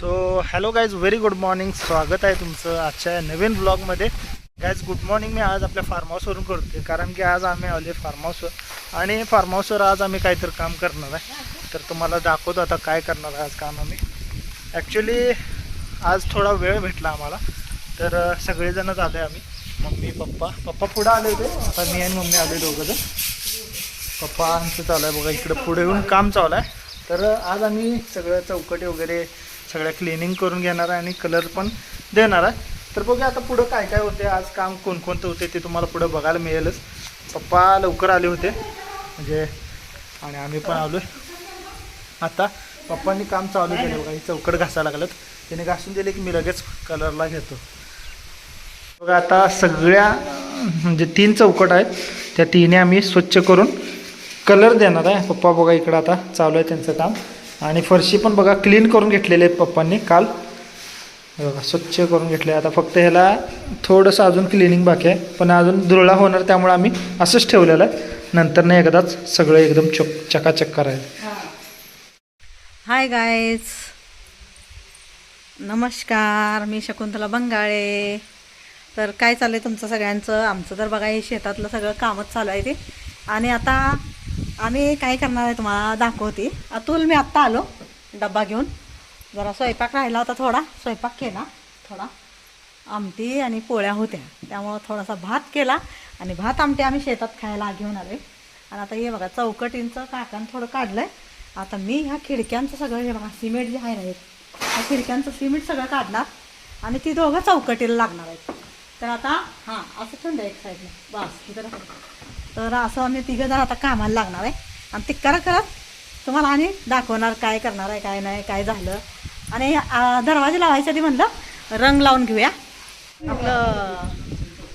So hello guys very good morning स्वागत आहे तुमचं आजच्या नवीन ब्लॉगमध्ये गाईज गुड मॉर्निंग मी आज आपल्या फार्म हाऊसवरून करते कारण की आज आम्ही आले फार्म हाऊसवर आणि फार्म हाऊसवर आज आम्ही काहीतरी काम करणार आहे. तर तुम्हाला दाखवतो आता काय करणार आहे आज काम आम्ही. ॲक्च्युली आज थोडा वेळ भेटला आम्हाला. तर अं, सगळेजणच आले आम्ही. Mummy papa. पप्पा पुढं आले होते. आता मी आणि मम्मी आले दोघंजण पप्पा आमचं चालू आहे बघा इकडं पुढे येऊन काम चालू आहे. तर आज आम्ही सगळं चौकटी वगैरे सगळ्या क्लिनिंग करून घेणार आहे आणि कलर पण देणार आहे. तर बघूया आता पुढं काय काय होते आज काम कोणकोणतं होते ते तुम्हाला पुढं बघायला मिळेलच. पप्पा लवकर आले होते म्हणजे आणि आम्ही पण आलो आता पप्पांनी काम चालू केलं बघा ही चौकट घासायला लागलं त्याने घासून दिले की मी लगेच कलरला घेतो. बघा आता सगळ्या म्हणजे तीन चौकट आहेत त्या तिन्ही आम्ही स्वच्छ करून कलर देणार आहे. पप्पा बघा इकडं आता चालू आहे त्यांचं काम. आणि फरशी पण बघा क्लीन करून घेतलेले पप्पांनी काल. बघा स्वच्छ करून घेतले. आता फक्त ह्याला थोडंसं अजून क्लिनिंग बाकी आहे. पण अजून धुरळा होणार त्यामुळे आम्ही असंच ठेवलेलं आहे. नंतर ना एकदाच सगळं एकदम चक चकाचक करायचं. हाय गायज नमस्कार मी शकुंतला बंगाळे. तर काय चाललं आहे तुमचं सगळ्यांचं? आमचं तर बघा हे शेतातलं सगळं कामच चालू आहे ते. आणि आता आम्ही काय करणार आहे तुम्हाला दाखवते. अतुल मी आत्ता आलो. डब्बा घेऊन. जरा स्वयंपाक राहिला होता थोडा. स्वयंपाक केला थोडा. आमटी आणि पोळ्या होत्या. त्यामुळं थोडासा भात केला. आणि भात आमटी आम्ही शेतात खायला घेऊन आलो आणि आता हे बघा चौकटींचं काकान थोडं काढलं आहे आता मी ह्या खिडक्यांचं सगळं हे बघा सिमेंट जे आहे ना ह्या खिडक्यांचं सिमेंट सगळं काढणार. आणि ती दोघं चौकटीला लागणार आहेत. तर आता हां असं ठेवून द्या एक साईडला बस इथं तर असं आम्ही तिघंजण आता कामाला लागणार आहे. आणि ते करत करत तुम्हाला आणि दाखवणार काय करणार आहे काय नाही काय झालं. आणि दरवाजे लावायच्या आधी म्हणलं रंग लावून घेऊया. आपलं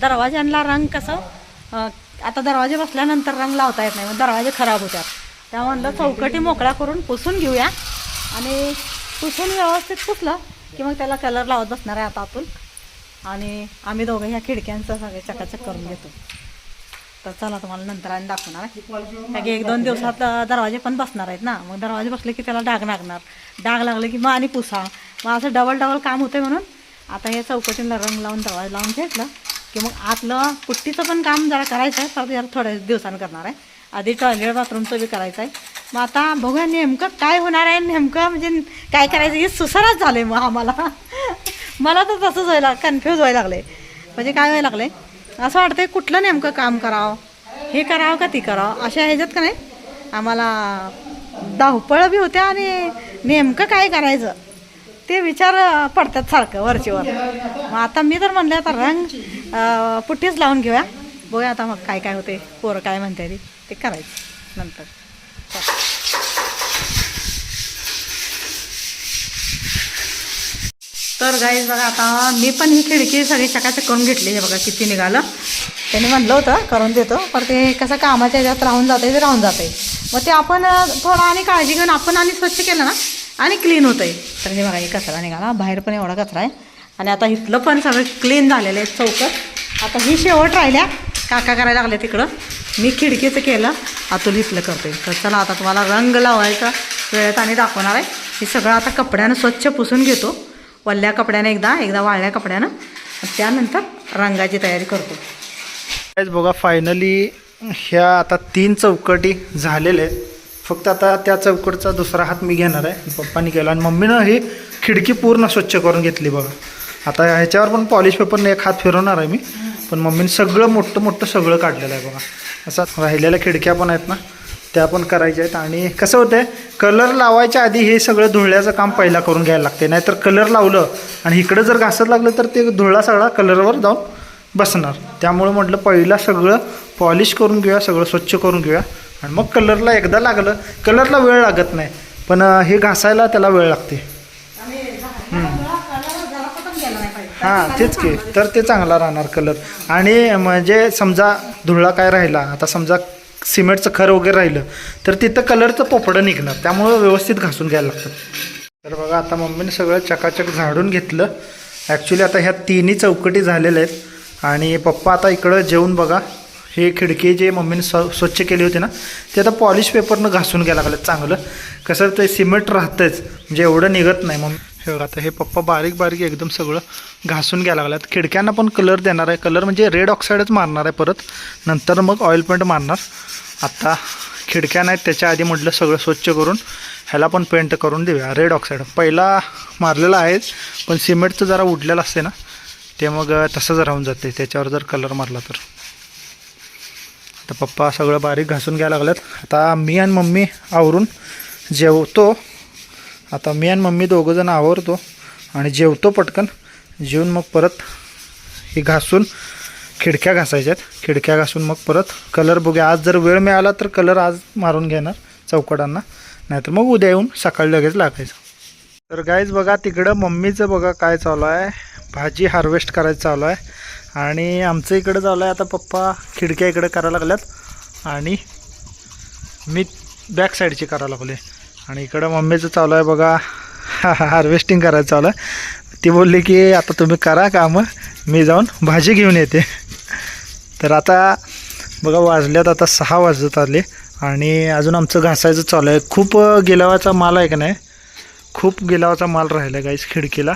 दरवाज्यांना रंग कसं आता दरवाजे बसल्यानंतर रंग लावता येत नाही मग दरवाजे खराब होतात. त्या म्हणलं चौकटी मोकळा करून पुसून घेऊया. आणि पुसून व्यवस्थित पुसलं की मग त्याला कलर लावत बसणार आहे आता आपण. आणि आम्ही दोघं ह्या खिडक्यांचं सगळे चकाचक करून घेतो. तर चला तुम्हाला नंतर आणि दाखवणार की एक दोन दिवसात दरवाजे पण बसणार आहेत ना. मग दरवाजे बसले की त्याला डाग लागणार. डाग लागले की मग आणि पुसा. मग असं डबल डबल काम होते म्हणून. आता हे चौकटीला रंग लावून दरवाजा लावून घेतलं की मग आतलं पुट्टीचं पण काम जरा करायचं आहे परत जरा थोड्या दिवसानं करणार आहे. आधी टॉयलेट बाथरूमचं बी करायचं आहे मग आता बघूया नेमकं काय होणार आहे. नेमकं म्हणजे काय करायचं? हे सुसारच झालं आहे मग आम्हाला. मला तर तसंच व्हायला कन्फ्यूज व्हायला लागले म्हणजे काय व्हायला लागले असं वाटतंय कुठलं नेमकं काम करावं? हे करावं का ती करावं? अशा ह्याच्यात का नाही? आम्हाला धावपळ बी होत्या आणि नेमकं काय करायचं? ते विचार पडतात सारखं वरचीवर. मग आता मी तर म्हणले आता रंग पुठ्ठीच पुट्टीच लावून घेऊया. बघूया आता मग काय काय होते पोरं काय म्हणते ती. ते करायचं नंतर. तर गाईज बघा आता मी पण ही खिडकी सगळी चकाचक करून घेतली हे बघा किती निघालं. त्याने म्हणलं होतं करून देतो. पण ते कसं कामाच्या ह्याच्यात राहून जाते ते राहून जाते मग ते आपण थोडं आणि काळजी घेऊन आपण आणि स्वच्छ केलं ना आणि क्लीन होतं आहे तर हे बघा हे कचरा निघाला. बाहेर पण एवढा कचरा आहे. आणि आता इथलं पण सगळं क्लीन झालेलं आहे चौकट. आता ही शेवट राहिल्या. काका करायला लागले तिकडं. मी खिडकीचं केलं. अतुल इथलं करते तर चला आता तुम्हाला रंग लावायचा वेळेत आणि दाखवणार आहे. हे सगळं आता कपड्यानं स्वच्छ पुसून घेतो. वल्ल्या कपड्यानं एकदा एकदा वाळल्या कपड्यानं. त्यानंतर रंगाची तयारी करतो. बघा फायनली ह्या आता तीन चौकटी झालेल्या आहेत. फक्त आता त्या चौकटचा दुसरा हात मी घेणार आहे. पप्पानी केला आणि मम्मीनं ही खिडकी पूर्ण स्वच्छ करून घेतली बघा. आता ह्याच्यावर पण पॉलिश पेपरने एक हात फिरवणार आहे मी. पण मम्मीने सगळं मोठं मोठं सगळं काढलेलं आहे बघा. असं राहिलेल्या खिडक्या पण आहेत ना. त्या पण करायच्या आहेत. आणि कसं होतं कलर लावायच्या आधी हे सगळं धुळल्याचं काम पहिला करून घ्यायला लागते नाहीतर कलर लावलं आणि इकडं जर घासत लागलं तर ते धुळा सगळा कलरवर जाऊन बसणार. त्यामुळं म्हटलं पहिला सगळं पॉलिश करून घेऊया सगळं स्वच्छ करून घेऊया. आणि मग कलरला एकदा लागलं कलरला वेळ लागत नाही. पण हे घासायला त्याला वेळ लागते. हां तेच की. तर ते चांगला राहणार कलर. आणि म्हणजे समजा धुळा काय राहिला आता समजा सिमेंटचं खर वगैरे राहिलं तर तिथं कलरचं पोपडं निघणार. त्यामुळं व्यवस्थित घासून घ्यायला लागतं. तर बघा आता मम्मीने सगळं चकाचक झाडून घेतलं. ॲक्च्युली आता ह्या तिन्ही चौकटी झालेल्या आहेत. आणि पप्पा आता इकडं जेवून बघा. हे खिडकी जे मम्मीने स्व स्वच्छ केली होती ना ते आता पॉलिश पेपरनं घासून घ्यायला लागलं चांगलं. कसं ते सिमेंट राहतंच. म्हणजे एवढं निघत नाही मग हे बघा आता हे पप्पा बारीक बारीक एकदम सगळं घासून घ्यायला लागल्यात. खिडक्यांना पण कलर देणार आहे. कलर म्हणजे रेड ऑक्साईडच मारणार आहे परत. नंतर मग ऑइल पेंट मारणार. आता खिडक्या नाहीत. त्याच्या आधी म्हटलं सगळं स्वच्छ करून ह्याला पण पेंट करून देऊया. रेड ऑक्साईड पहिला मारलेला आहेच पण सिमेंटचं जरा उडलेलं असते ना ते मग तसंच राहून जाते त्याच्यावर जर कलर मारला तर. आता पप्पा सगळं बारीक घासून घ्यायला लागल्यात. आता मी आणि मम्मी आवरून जेवतो. आता मी आणि मम्मी दोघंजण आवरतो आणि जेवतो पटकन. जेवून मग परत हे घासून खिडक्या घासायच्यात. खिडक्या घासून मग परत कलर बघूया. आज जर वेळ मिळाला तर कलर आज मारून घेणार चौकडांना. नाहीतर मग उद्या येऊन सकाळी लगेच लागायचं. तर गाईज बघा तिकडं मम्मीचं बघा काय चालू आहे. भाजी हार्वेस्ट करायचं चालू आहे. आणि आमचं इकडं चालू आहे. आता पप्पा खिडक्या इकडे करायला लागल्यात. आणि मी बॅक साईडची करायला लागले आणि इकडं मम्मीचं चालू आहे बघा. हार्वेस्टिंग करायचं चालू आहे. ती बोलली की आता तुम्ही करा कामं. मी जाऊन भाजी घेऊन येते. तर आता बघा वाजल्यात आता सहा वाजत आले. आणि अजून आमचं घासायचं चालू आहे. खूप गेलावाचा माल आहे का नाही? खूप गिलावाचा माल राहिला गाईस खिडकीला.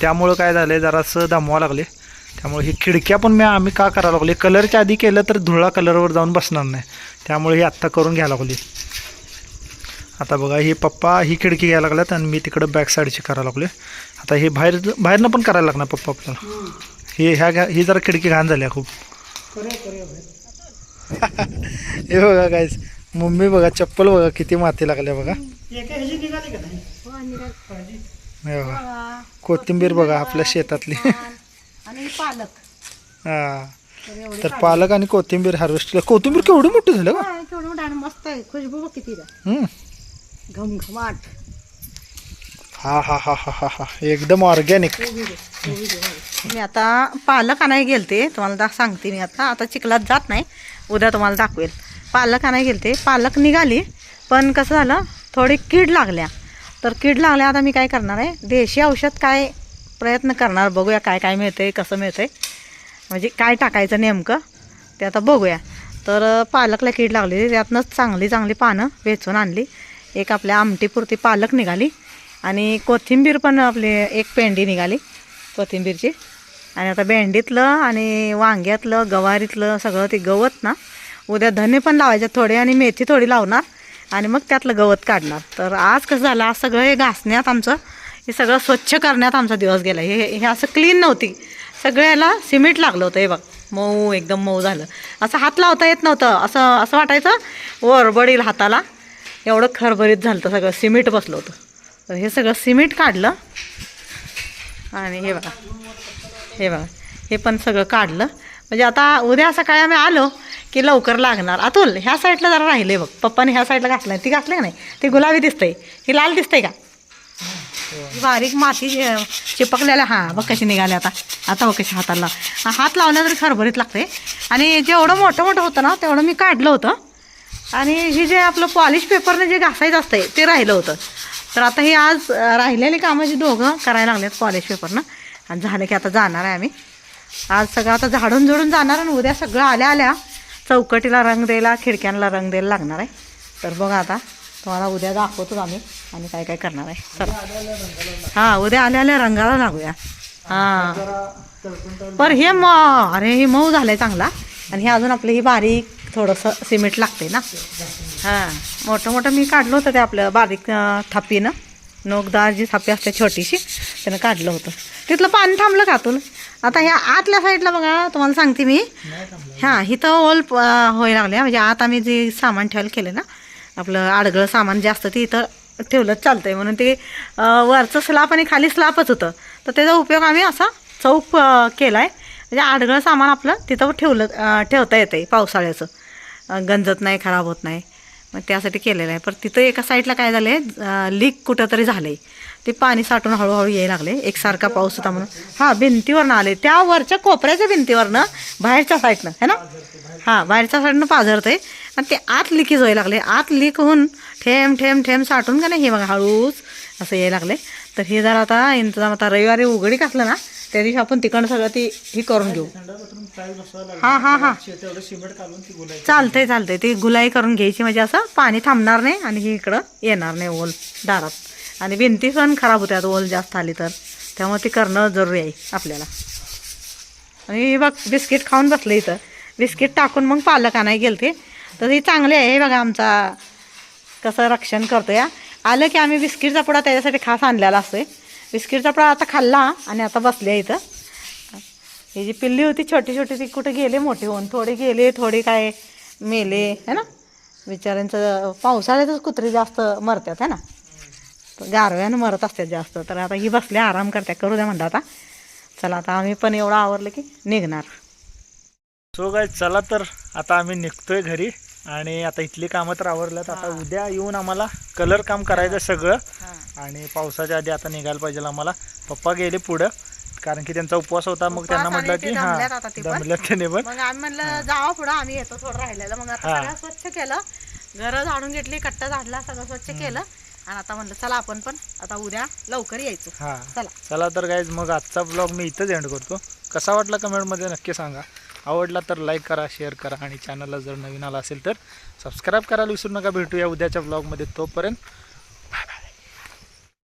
त्यामुळं काय झालं आहे जरासं दमवा लागले. त्यामुळे ही खिडक्या पण मी आम्ही का करायला लागले? कलरच्या आधी केलं तर धुळा कलरवर जाऊन बसणार नाही. त्यामुळे ही आत्ता करून घ्यायला लागली. आता बघा ही पप्पा ही खिडकी घ्यायला लागल्यात आणि मी तिकडं बॅक साईडची करायला लागले आता हे बाहेर बाहेरनं पण करायला लागणार पप्पा आपल्याला. ही ह्या घ्या ही जरा खिडकी घाण झाली खूप. हे बघा गाईस मम्मी बघा चप्पल बघा किती माती लागल्या बघा. हे बघा कोथिंबीर बघा आपल्या शेतातली. आणि पालक. हा. तर पालक. आणि कोथिंबीर हार्वेस्ट कोथिंबीर केवढी मोठी झाली का मस्त आहे. खुशबू बघ किती. घमघमाट. हा हा हा हा हा हा. एकदम ऑर्गॅनिक मी आता पालक आणायला गेलते. तुम्हाला दा सांगते मी आता. आता चिखलात जात नाही. उद्या तुम्हाला दाखवेल. पालक आणायला गेलते. पालक निघाली. पण कसं झालं? थोडी कीड लागल्या. तर कीड लागल्या आता मी काय करणार आहे? देशी औषध काय प्रयत्न करणार? बघूया काय काय मिळतंय कसं मिळतंय. म्हणजे काय टाकायचं नेमकं? ते आता बघूया. तर पालकला कीड लागली त्यातनंच चांगली चांगली पानं वेचून आणली. एक आपल्या आमटीपुरती पालक निघाली आणि कोथिंबीर पण आपली एक पेंडी निघाली कोथिंबीरची. आणि आता भेंडीतलं आणि वांग्यातलं गवारीतलं सगळं ते गवत ना उद्या धने पण लावायचे थोडे आणि मेथी थोडी लावणार आणि मग त्यातलं गवत काढणार. तर आज कसं झालं आज सगळं हे घासण्यात आमचं हे सगळं स्वच्छ करण्यात आमचा दिवस गेला. हे हे असं क्लीन नव्हती. सगळ्याला सिमेंट लागलं होतं हे बघ. मऊ एकदम मऊ झालं. असं हात लावता येत नव्हतं. असं असं वाटायचं वरबडील हाताला. एवढं खरभरीत झालं होतं सगळं सिमेंट बसलं होतं. तर हे सगळं सिमेंट काढलं. आणि हे बघा हे बघा हे पण सगळं काढलं. म्हणजे आता उद्या सकाळी आम्ही आलो की लवकर लागणार. अतुल ह्या साईडला जरा राहिले बघ. पप्पाने ह्या साईडला घातलं ती घातली का नाही? ती गुलाबी दिसतंय. ही लाल दिसतंय का? बारीक माती चिपकलेल्या हां बघ कशी निघाली आता. आता बघ कशी हाताला हात लावल्या तरी खरभरीत लागते आणि जेवढं मोठं मोठं होतं ना तेवढं मी काढलं होतं. आणि हे जे आपलं पॉलिश पेपरने जे घासायचं असतंय ते राहिलं होतं. तर आता हे आज राहिलेले राहिलेली कामं जी दोघं करायला लागलेत पॉलिश पेपरनं आणि झालं की आता जाणार आहे आम्ही. आज सगळं आता झाडून झुडून जाणार आणि उद्या सगळं आल्या आल्या चौकटीला रंग द्यायला खिडक्यांना रंग द्यायला लागणार आहे. तर बघा आता तुम्हाला उद्या दाखवतोच आम्ही आणि काय काय करणार आहे. चला. हां उद्या आल्या आल्या रंगाला लागूया. हां. पर हे म अरे हे मऊ झालं आहे चांगला. आणि हे अजून आपलं ही बारीक थोडंसं सिमेंट लागते ना? हां. मोठं मोठं मी काढलं होतं ते आपलं बारीक थापीनं. नोकदार जी थापी असते छोटीशी त्यानं काढलं होतं. तिथलं पाणी थांबलं का तुला आता ह्या आतल्या साईडला बघा तुम्हाला सांगते मी. हां इथं ओल होय लागले म्हणजे आत आम्ही जे सामान ठेवायला केलं ना आपलं आडगळं सामान जे असतं ते इथं ठेवलंच चालतं आहे म्हणून ते वरचं स्लाप आणि खाली स्लापच होतं. तर त्याचा उपयोग आम्ही असा चौक केला आहे म्हणजे आडगळं सामान आपलं तिथं ठेवलं ठेवता येतं आहे पावसाळ्याचं. गंजत नाही खराब होत नाही. मग त्यासाठी केलेलं आहे. पण तिथं एका साईडला काय झालं आहे लीक कुठंतरी झालं आहे ते पाणी साठून हळूहळू यायला लागले. एकसारखा पाऊस होता म्हणून. हां भिंतीवरनं आले. त्या वरच्या कोपऱ्याच्या भिंतीवरनं बाहेरच्या साईडनं है ना? हां बाहेरच्या साईडनं पाझरतं आहे आणि ते आत लिकेज व्हायला लागले. आत लीक होऊन ठेम ठेम ठेम साठून का नाही हे बघा हळूच असं यायला लागले. तर हे जर आता इंतजाम आता रविवारी उघडी असलं ना त्या दिवशी आपण तिकडं सगळं ती ही करून घेऊ. हां हां हां. हा हा हा ती चालतंय चालतंय. ती गुलाई करून घ्यायची म्हणजे असं पाणी थांबणार नाही आणि ही इकडं येणार नाही ओल दारात. आणि भिंती पण खराब होत्यात ओल जास्त आली तर. त्यामुळे ती करणं जरुरी आहे आपल्याला. आणि बघ बिस्किट खाऊन बसलं इथं. बिस्किट टाकून मग पालक आणाय गेलं ते तर हे चांगले आहे हे बघा आमचा कसं रक्षण करतो या आलं की आम्ही बिस्किटचा पुडा त्याच्यासाठी खास आणलेला असतोय. बिस्किटचा पळा आता खाल्ला आणि आता बसले इथं. ही जी पिल्ली होती छोटी छोटी ती कुठे गेले मोठे होऊन? थोडे गेले थोडे काय मेले है ना? बिचाऱ्यांचं पावसाळ्यातच कुत्री जास्त मरतात है ना? गारव्यानं मरत असतात जास्त. तर आता ही बसले आराम करत्या. करू द्या म्हणतात आता. चला आता आम्ही पण एवढं आवरलं की निघणार. सो काय चला तर आता आम्ही निघतोय घरी. आणि आता इथली कामं तर आवरल्यात. आता उद्या येऊन आम्हाला कलर काम करायचं सगळं. आणि पावसाच्या आधी आता निघायला पाहिजे आम्हाला. पप्पा गेले पुढं. कारण की त्यांचा उपवास होता. मग त्यांना म्हटलं की हा. दमल्यात त्याने पण. मग आम्ही जावा पुढं आम्ही येतो थोडं राहिलेलं. मग आता. सगळं स्वच्छ केलं. घरं झाडून घेतली कट्टा झाडला सगळं स्वच्छ केलं. आणि आता म्हणलं चला आपण पण आता उद्या लवकर यायचो. हा. चला. चला तर गाईज मग आजचा ब्लॉग मी इथंच एंड करतो. कसा वाटला कमेंटमध्ये नक्की सांगा. आवडला तर लाईक करा शेअर करा आणि चॅनलला जर नवीन आला असेल तर सबस्क्राईब करायला विसरू नका. भेटूया उद्याच्या ब्लॉगमध्ये तोपर्यंत